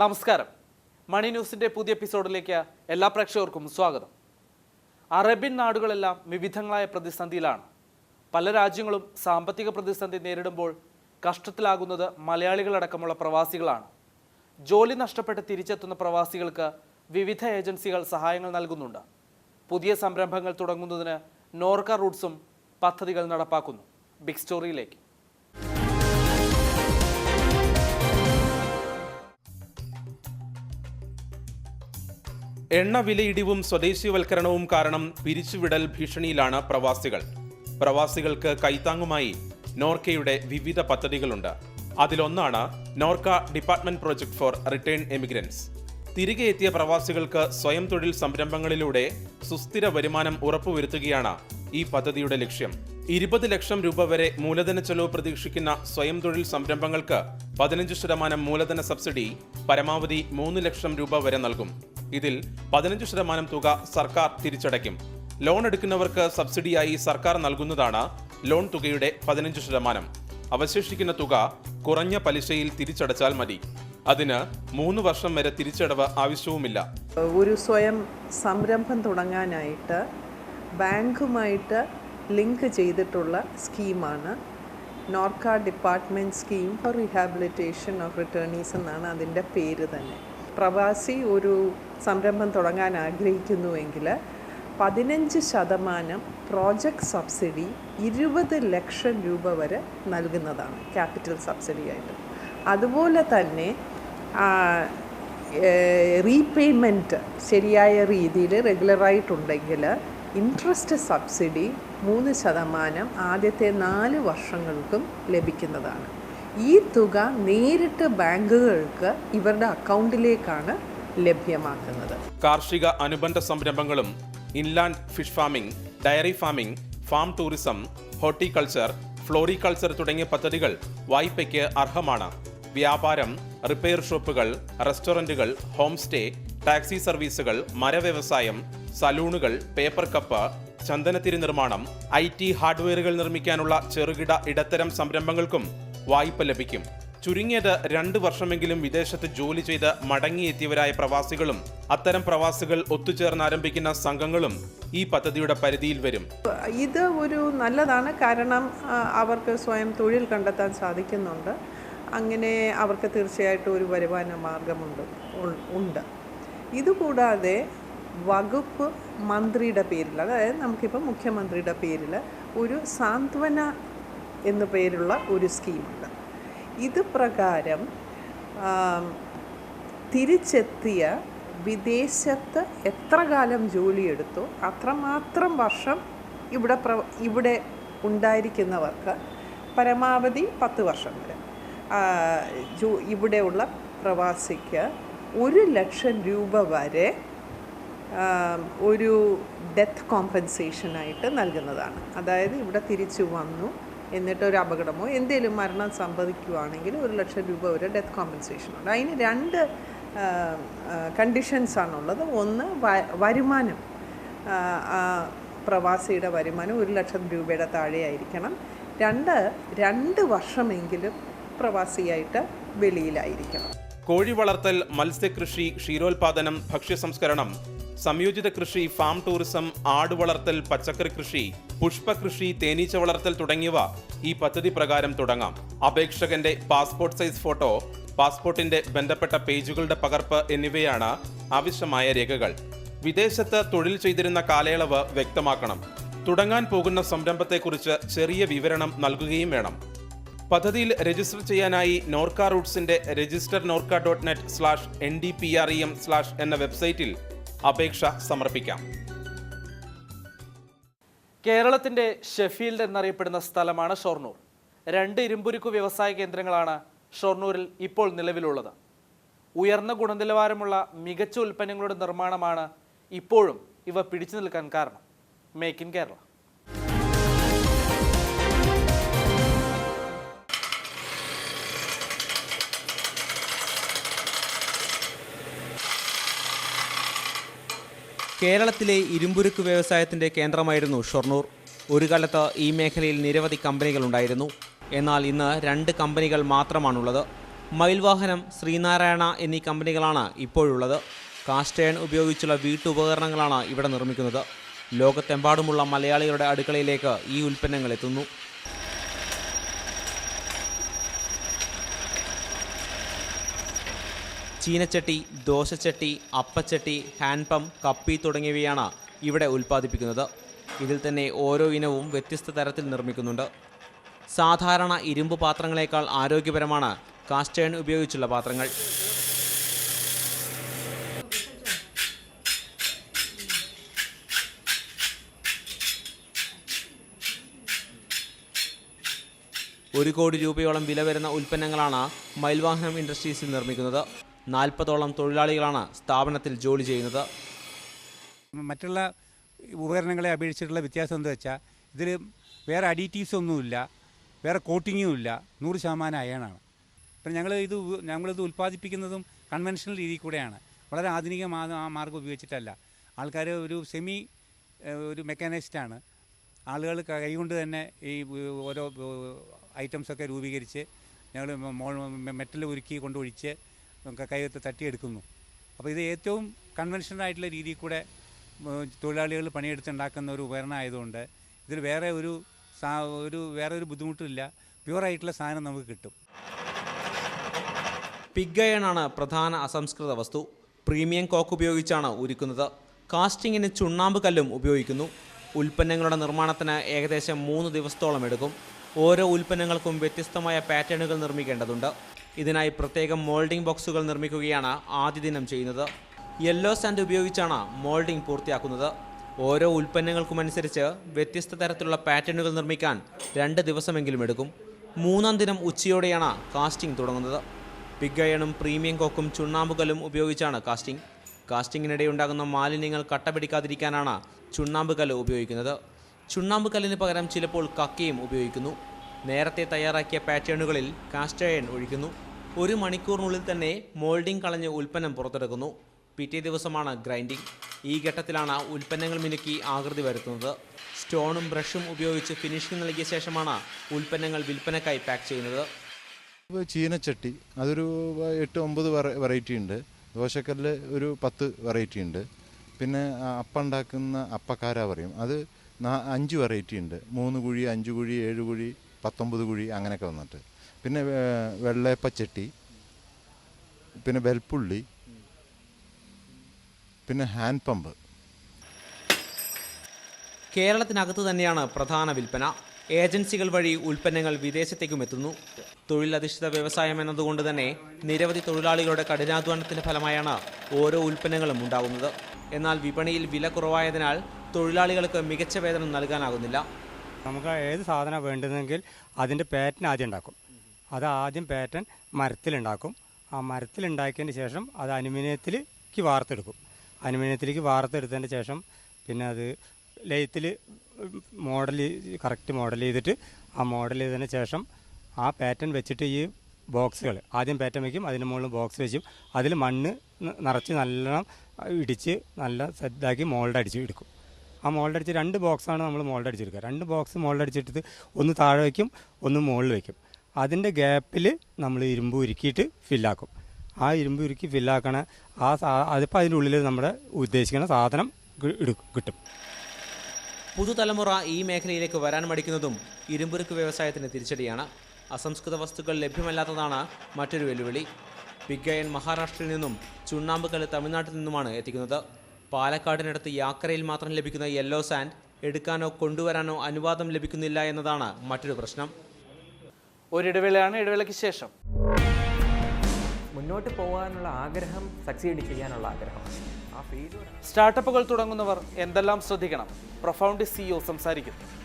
നമസ്കാരം. മണി ന്യൂസിന്റെ പുതിയ എപ്പിസോഡിലേക്ക് എല്ലാ പ്രേക്ഷകർക്കും സ്വാഗതം. അറേബ്യൻ നാടുകളെല്ലാം വിവിധങ്ങളായ പ്രതിസന്ധിയിലാണ്. പല രാജ്യങ്ങളും സാമ്പത്തിക പ്രതിസന്ധി നേരിടുമ്പോൾ കഷ്ടത്തിലാകുന്നത് മലയാളികളടക്കമുള്ള പ്രവാസികളാണ്. ജോലി നഷ്ടപ്പെട്ട് തിരിച്ചെത്തുന്ന പ്രവാസികൾക്ക് വിവിധ ഏജൻസികൾ സഹായങ്ങൾ നൽകുന്നുണ്ട്. പുതിയ സംരംഭങ്ങൾ തുടങ്ങുന്നതിന് നോർക്ക റൂട്ട്സും പദ്ധതികൾ നടപ്പാക്കുന്നു. ബിഗ് സ്റ്റോറിയിലേക്ക്. എണ്ണ വിലയിടിവും സ്വദേശിവൽക്കരണവും കാരണം പിരിച്ചുവിടൽ ഭീഷണിയിലാണ് പ്രവാസികൾ. പ്രവാസികൾക്ക് കൈത്താങ്ങുമായി നോർക്കയുടെ വിവിധ പദ്ധതികളുണ്ട്. അതിലൊന്നാണ് Norka department project for return emigrants. തിരികെ എത്തിയ പ്രവാസികൾക്ക് സ്വയം തൊഴിൽ സംരംഭങ്ങളിലൂടെ സുസ്ഥിര വരുമാനം ഉറപ്പുവരുത്തുകയാണ് ഈ പദ്ധതിയുടെ ലക്ഷ്യം. ഇരുപത് ലക്ഷം രൂപ വരെ മൂലധന ചെലവ് പ്രതീക്ഷിക്കുന്ന സ്വയം തൊഴിൽ സംരംഭങ്ങൾക്ക് പതിനഞ്ച് ശതമാനം മൂലധന സബ്സിഡി പരമാവധി മൂന്ന് ലക്ഷം രൂപ വരെ നൽകും. ഇതിൽ പതിനഞ്ച് ശതമാനം തുക സർക്കാർ തിരിച്ചടയ്ക്കും. ലോൺ എടുക്കുന്നവർക്ക് സബ്സിഡിയായി സർക്കാർ നൽകുന്നതാണ് ലോൺ തുകയുടെ പതിനഞ്ച് ശതമാനം. അവശേഷിക്കുന്ന തുക കുറഞ്ഞ പലിശയിൽ തിരിച്ചടച്ചാൽ മതി. അതിന് മൂന്ന് വർഷം വരെ തിരിച്ചടവ് ആവശ്യവുമില്ല. ഒരു സ്വയം സംരംഭം തുടങ്ങാനായിട്ട് ബാങ്കുമായിട്ട് ലിങ്ക് ചെയ്തിട്ടുള്ള സ്കീമാണ്. Norka department scheme for rehabilitation of returnees എന്നാണ് അതിന്റെ പേര് തന്നെ. പ്രവാസി ഒരു സംരംഭം തുടങ്ങാൻ ആഗ്രഹിക്കുന്നുവെങ്കിൽ പതിനഞ്ച് ശതമാനം പ്രോജക്റ്റ് സബ്സിഡി ഇരുപത് ലക്ഷം രൂപ വരെ നൽകുന്നതാണ് ക്യാപിറ്റൽ സബ്സിഡി ആയിട്ട് അതുപോലെ തന്നെ റീപേയ്മെന്റ് ശരിയായ രീതിയിൽ റെഗുലറായിട്ടുണ്ടെങ്കിൽ ഇൻട്രസ്റ്റ് സബ്സിഡി മൂന്ന് ശതമാനം ആദ്യത്തെ നാല് വർഷങ്ങൾക്കും ലഭിക്കുന്നതാണ്. ഈ തുക നേരിട്ട് ബാങ്കുകൾക്ക് ഇവരുടെ അക്കൗണ്ടിലേക്കാണ് ലഭ്യമാക്കുന്നത്. കാർഷിക അനുബന്ധ സംരംഭങ്ങളും inland fish farming dairy farming farm tourism horticulture floriculture തുടങ്ങിയ പദ്ധതികൾ വായ്പയ്ക്ക് അർഹമാണ്. വ്യാപാരം റിപ്പയർ ഷോപ്പുകൾ റെസ്റ്റോറന്റുകൾ ഹോം സ്റ്റേ ടാക്സി സർവീസുകൾ മരവ്യവസായം സലൂണുകൾ പേപ്പർ കപ്പ് ചന്ദനത്തിരി നിർമ്മാണം ഐ ടി ഹാർഡ്വെയറുകൾ നിർമ്മിക്കാനുള്ള ചെറുകിട ഇടത്തരം സംരംഭങ്ങൾക്കും വായ്പ ലഭിക്കും. ചുരുങ്ങിയത് രണ്ട് വർഷമെങ്കിലും വിദേശത്ത് ജോലി ചെയ്ത് മടങ്ങിയെത്തിയവരായ പ്രവാസികളും അത്തരം പ്രവാസികൾ ഒത്തുചേർന്ന് ആരംഭിക്കുന്ന സംഘങ്ങളും ഈ പദ്ധതിയുടെ പരിധിയിൽ വരും. ഇത് ഒരു നല്ലതാണ്. കാരണം അവർക്ക് സ്വയം തൊഴിൽ കണ്ടെത്താൻ സാധിക്കുന്നുണ്ട്. അങ്ങനെ അവർക്ക് തീർച്ചയായിട്ടും ഒരു വരുമാന മാർഗമുണ്ട് ഉണ്ട്. ഇതുകൂടാതെ വകുപ്പ് മന്ത്രിയുടെ പേരിൽ അതായത് നമുക്കിപ്പോൾ മുഖ്യമന്ത്രിയുടെ പേരിൽ ഒരു സാന്ത്വന എന്നു പേരുള്ള ഒരു സ്കീമുണ്ട്. ഇത് പ്രകാരം തിരിച്ചെത്തിയ വിദേശത്ത് എത്ര കാലം ജോലിയെടുത്തോ അത്രമാത്രം വർഷം ഇവിടെ പ്ര ഇവിടെ ഉണ്ടായിരിക്കുന്നവർക്ക് പരമാവധി പത്ത് വർഷം വരെ. ജോ ഇവിടെയുള്ള പ്രവാസിക്ക് ഒരു ലക്ഷം രൂപ വരെ ഒരു ഡെത്ത് കോമ്പൻസേഷനായിട്ട് നൽകുന്നതാണ്. അതായത് ഇവിടെ തിരിച്ചു വന്നു. എന്നിട്ട് ഒരു അപകടമോ എന്തെങ്കിലും മരണം സംഭവിക്കുകയാണെങ്കിൽ ഒരു ലക്ഷം രൂപ വരെ ഡെത്ത് കോമ്പൻസേഷൻ ഉണ്ട്. അതിന് രണ്ട് കണ്ടീഷൻസ് ആണുള്ളത്. ഒന്ന് വരുമാനം. പ്രവാസിയുടെ വരുമാനം ഒരു ലക്ഷം രൂപയുടെ താഴെയായിരിക്കണം. രണ്ട് രണ്ട് വർഷമെങ്കിലും പ്രവാസിയായിട്ട് വെളിയിലായിരിക്കണം. കോഴി വളർത്തൽ മത്സ്യകൃഷി ക്ഷീരോത്പാദനം ഭക്ഷ്യസംസ്കരണം സംയോജിത കൃഷി ഫാം ടൂറിസം ആട് വളർത്തൽ പച്ചക്കറി കൃഷി പുഷ്പകൃഷി തേനീച്ച വളർത്തൽ തുടങ്ങിയവ ഈ പദ്ധതി പ്രകാരം തുടങ്ങാം. അപേക്ഷകന്റെ പാസ്പോർട്ട് സൈസ് ഫോട്ടോ പാസ്പോർട്ടിന്റെ ബന്ധപ്പെട്ട പേജുകളുടെ പകർപ്പ് എന്നിവയാണ് ആവശ്യമായ രേഖകൾ. വിദേശത്ത് തൊഴിൽ ചെയ്തിരുന്ന കാലയളവ് വ്യക്തമാക്കണം. തുടങ്ങാൻ പോകുന്ന സംരംഭത്തെക്കുറിച്ച് ചെറിയ വിവരണം നൽകുകയും വേണം. പദ്ധതിയിൽ രജിസ്റ്റർ ചെയ്യാനായി Norka റൂട്ട്സിന്റെ register Norka dot net slash N D P R E M slash എന്ന വെബ്സൈറ്റിൽ അപേക്ഷ സമർപ്പിക്കാം. കേരളത്തിന്റെ ഷെഫീൽഡ് എന്നറിയപ്പെടുന്ന സ്ഥലമാണ് ഷൊർണൂർ. രണ്ട് ഇരുമ്പുരുക്കു വ്യവസായ കേന്ദ്രങ്ങളാണ് ഷൊർണൂരിൽ ഇപ്പോൾ നിലവിലുള്ളത്. ഉയർന്ന ഗുണനിലവാരമുള്ള മികച്ച ഉൽപ്പന്നങ്ങളുടെ നിർമ്മാണമാണ് ഇപ്പോഴും ഇവ പിടിച്ചു നിൽക്കാൻ കാരണം. മേക്ക് ഇൻ കേരള കേരളത്തിലെ ഇരുമ്പുരുക്ക് വ്യവസായത്തിന്റെ കേന്ദ്രമായിരുന്നു ഷൊർണൂർ. ഒരു കാലത്ത് ഈ മേഖലയിൽ നിരവധി കമ്പനികൾ ഉണ്ടായിരുന്നു. എന്നാൽ ഇന്ന് രണ്ട് കമ്പനികൾ മാത്രമാണുള്ളത്. മയിൽവാഹനം ശ്രീനാരായണ എന്നീ കമ്പനികളാണ് ഇപ്പോഴുള്ളത്. കാസ്റ്റേൺ ഉപയോഗിച്ചുള്ള വീട്ടുപകരണങ്ങളാണ് ഇവിടെ നിർമ്മിക്കുന്നത്. ലോകത്തെമ്പാടുമുള്ള മലയാളികളുടെ അടുക്കളയിലേക്ക് ഈ ഉൽപ്പന്നങ്ങൾ എത്തുന്നു. ചീനച്ചട്ടി ദോശച്ചട്ടി അപ്പച്ചട്ടി ഹാൻഡ് പമ്പ് കപ്പി തുടങ്ങിയവയാണ് ഇവിടെ ഉൽപ്പാദിപ്പിക്കുന്നത്. ഇതിൽ തന്നെ ഓരോ ഇനവും വ്യത്യസ്ത തരത്തിൽ നിർമ്മിക്കുന്നുണ്ട്. സാധാരണ ഇരുമ്പ് പാത്രങ്ങളെക്കാൾ ആരോഗ്യപരമാണ് കാസ്റ്റേൺ ഉപയോഗിച്ചുള്ള പാത്രങ്ങൾ. ഒരു കോടി രൂപയോളം വില വരുന്ന ഉൽപ്പന്നങ്ങളാണ് മയിൽവാഹനം ഇൻഡസ്ട്രീസിൽ നിർമ്മിക്കുന്നത്. നാൽപ്പതോളം തൊഴിലാളികളാണ് സ്ഥാപനത്തിൽ ജോലി ചെയ്യുന്നത്. മറ്റുള്ള ഉപകരണങ്ങളെ അപേക്ഷിച്ചിട്ടുള്ള വ്യത്യാസം എന്താ വെച്ചാൽ ഇതിൽ വേറെ അഡീറ്റീവ്സ് ഒന്നുമില്ല വേറെ കോട്ടിങ്ങും ഇല്ല നൂറ് ശതമാനം അയണാണ്. അപ്പം ഞങ്ങൾ ഇത് ഞങ്ങളിത് ഉൽപ്പാദിപ്പിക്കുന്നതും കൺവെൻഷണൽ രീതിയിൽ കൂടെയാണ്. വളരെ ആധുനിക മാർഗം ഉപയോഗിച്ചിട്ടല്ല. ആൾക്കാർ ഒരു സെമി ഒരു മെക്കാനൈസ്ഡാണ് ആളുകൾ കൈകൊണ്ട് തന്നെ ഈ ഓരോ ഐറ്റംസൊക്കെ രൂപീകരിച്ച് ഞങ്ങൾ മെറ്റൽ ഉരുക്കി കൊണ്ടൊഴിച്ച് കൈകത്ത് തട്ടിയെടുക്കുന്നു. അപ്പോൾ ഇത് ഏറ്റവും കൺവെൻഷണൽ ആയിട്ടുള്ള രീതിയിൽ കൂടെ തൊഴിലാളികൾ പണിയെടുത്തുണ്ടാക്കുന്ന ഒരു ഉപകരണം ആയതുകൊണ്ട് ഇതിൽ വേറെ ഒരു സാ ഒരു വേറെ ഒരു ബുദ്ധിമുട്ടില്ല. പ്യുവറായിട്ടുള്ള സാധനം നമുക്ക് കിട്ടും. പിഗ് അയൺ ആണ് പ്രധാന അസംസ്കൃത വസ്തു. പ്രീമിയം കോക്ക് ഉപയോഗിച്ചാണ് ഉരുക്കുന്നത്. കാസ്റ്റിങ്ങിന് ചുണ്ണാമ്പ് കല്ലും ഉപയോഗിക്കുന്നു. ഉൽപ്പന്നങ്ങളുടെ നിർമ്മാണത്തിന് ഏകദേശം മൂന്ന് ദിവസത്തോളം എടുക്കും. ഓരോ ഉൽപ്പന്നങ്ങൾക്കും വ്യത്യസ്തമായ പാറ്റേണുകൾ നിർമ്മിക്കേണ്ടതുണ്ട്. ഇതിനായി പ്രത്യേകം മോൾഡിംഗ് ബോക്സുകൾ നിർമ്മിക്കുകയാണ് ആദ്യ ദിനം ചെയ്യുന്നത്. യെല്ലോ സാൻഡ് ഉപയോഗിച്ചാണ് മോൾഡിംഗ് പൂർത്തിയാക്കുന്നത്. ഓരോ ഉൽപ്പന്നങ്ങൾക്കുമനുസരിച്ച് വ്യത്യസ്ത തരത്തിലുള്ള പാറ്റേണുകൾ നിർമ്മിക്കാൻ രണ്ട് ദിവസമെങ്കിലും എടുക്കും. മൂന്നാം ദിനം ഉച്ചയോടെയാണ് കാസ്റ്റിംഗ് തുടങ്ങുന്നത്. പിഗ് അയണും പ്രീമിയം കോക്കും ചുണ്ണാമ്പുകല്ലും ഉപയോഗിച്ചാണ് കാസ്റ്റിംഗ്. കാസ്റ്റിങ്ങിനിടെ ഉണ്ടാകുന്ന മാലിന്യങ്ങൾ കട്ടപിടിക്കാതിരിക്കാനാണ് ചുണ്ണാമ്പുകല്ല് ഉപയോഗിക്കുന്നത്. ചുണ്ണാമ്പുകല്ലിന് പകരം ചിലപ്പോൾ കക്കയും ഉപയോഗിക്കുന്നു. നേരത്തെ തയ്യാറാക്കിയ പാറ്റേണുകളിൽ കാസ്റ്റ് അയൺ ഒഴിക്കുന്നു. ഒരു മണിക്കൂറിനുള്ളിൽ തന്നെ മോൾഡിംഗ് കളഞ്ഞ് ഉൽപ്പന്നം പുറത്തെടുക്കുന്നു. പിറ്റേ ദിവസമാണ് ഗ്രൈൻഡിംഗ്. ഈ ഘട്ടത്തിലാണ് ഉൽപ്പന്നങ്ങൾ മിനുക്കി ആകൃതി വരുത്തുന്നത്. സ്റ്റോണും ബ്രഷും ഉപയോഗിച്ച് ഫിനിഷിംഗ് നൽകിയ ശേഷമാണ് ഉൽപ്പന്നങ്ങൾ വിൽപ്പനക്കായി പാക്ക് ചെയ്യുന്നത്. ചീനച്ചട്ടി അതൊരു എട്ട് ഒമ്പത് വെറൈറ്റി ഉണ്ട്. ദോശക്കല്ല് ഒരു പത്ത് വെറൈറ്റി ഉണ്ട്. പിന്നെ ആ അപ്പം ഉണ്ടാക്കുന്ന അപ്പക്കാര പറയും. അത് അഞ്ച് വെറൈറ്റി ഉണ്ട്. മൂന്ന് കുഴി അഞ്ച് കുഴി ഏഴ് കുഴി പത്തൊമ്പത് കുഴി അങ്ങനെയൊക്കെ വന്നിട്ട്. പിന്നെ വെള്ളയപ്പച്ചട്ടി പിന്നെ വെൽപ്പുള്ളി പിന്നെ ഹാൻഡ് പമ്പ്. കേരളത്തിനകത്ത് തന്നെയാണ് പ്രധാന വിൽപ്പന. ഏജൻസികൾ വഴി ഉൽപ്പന്നങ്ങൾ വിദേശത്തേക്കും എത്തുന്നു. തൊഴിലധിഷ്ഠിത വ്യവസായം എന്നതുകൊണ്ട് തന്നെ നിരവധി തൊഴിലാളികളുടെ കഠിനാധ്വാനത്തിന്റെ ഫലമായാണ് ഓരോ ഉൽപ്പന്നങ്ങളും ഉണ്ടാകുന്നത് എന്നാൽ വിപണിയിൽ വില കുറവായതിനാൽ തൊഴിലാളികൾക്ക് മികച്ച വേതനം നൽകാനാകുന്നില്ല. നമുക്ക് ഏത് സാധനമാണ് വേണ്ടതെങ്കിൽ അതിന്റെ പാറ്റേൺ ആദ്യം ഉണ്ടാക്കും. അത് ആദ്യം പാറ്റേൺ മരത്തിലുണ്ടാക്കും. ആ മരത്തിലുണ്ടാക്കിയതിന് ശേഷം അത് അലുമിനിയത്തിലേക്ക് വാർത്തെടുക്കും. അലുമിനിയത്തിലേക്ക് വാർത്തെടുത്തതിന് ശേഷം പിന്നെ അത് ലെയ്ത്തിൽ മോഡൽ കറക്റ്റ് മോഡൽ ചെയ്തിട്ട് ആ മോഡൽ ചെയ്തതിന് ശേഷം ആ പാറ്റേൺ വെച്ചിട്ട് ഈ ബോക്സുകൾ ആദ്യം പാറ്റേൺ വയ്ക്കും അതിന് മുകളിൽ ബോക്സ് വെച്ചും അതിൽ മണ്ണ് നിറച്ച് നല്ലോണം ഇടിച്ച് നല്ല സെറ്റാക്കി മോൾഡ് അടിച്ച് എടുക്കും. ആ മോൾഡടിച്ച് രണ്ട് ബോക്സാണ് നമ്മൾ മോൾഡ് അടിച്ചെടുക്കുക രണ്ട് ബോക്സ് മോൾഡ് അടിച്ചെടുത്ത് ഒന്ന് താഴെ വയ്ക്കും ഒന്ന് മുകളിൽ വയ്ക്കും. അതിന്റെ ഗ്യാപ്പിൽ നമ്മൾ ഇരുമ്പ് ഉരുക്കിയിട്ട് ഫില്ലാക്കും. ആ ഇരുമ്പ് ഉരുക്കി ഫില്ലാക്കണ ആ അതിപ്പോൾ അതിന്റെ ഉള്ളിൽ നമ്മുടെ ഉദ്ദേശിക്കുന്ന സാധനം കിട്ടും. പുതുതലമുറ ഈ മേഖലയിലേക്ക് വരാൻ മടിക്കുന്നതും ഇരുമ്പുരുക്ക് വ്യവസായത്തിന് തിരിച്ചടിയാണ്. അസംസ്കൃത വസ്തുക്കൾ ലഭ്യമല്ലാത്തതാണ് മറ്റൊരു വെല്ലുവിളി. പിഗ് മഹാരാഷ്ട്രയിൽ നിന്നും ചുണ്ണാമ്പുകല്ല് തമിഴ്നാട്ടിൽ നിന്നുമാണ് എത്തിക്കുന്നത്. പാലക്കാടിനടുത്ത് യാക്കരയിൽ മാത്രം ലഭിക്കുന്ന യെല്ലോ സാൻഡ് എടുക്കാനോ കൊണ്ടുവരാനോ അനുവാദം ലഭിക്കുന്നില്ല എന്നതാണ് മറ്റൊരു പ്രശ്നം. ഒരിടവേളയാണ് ഇടവേളയ്ക്ക് ശേഷം. മുന്നോട്ട് പോകാനുള്ള ആഗ്രഹം സക്സീഡ് ചെയ്യാനുള്ള ആഗ്രഹം. സ്റ്റാർട്ടപ്പുകൾ തുടങ്ങുന്നവർ എന്തെല്ലാം ശ്രദ്ധിക്കണം? പ്രൊഫൗണ്ട് സിഇഒ സംസാരിക്കുന്നു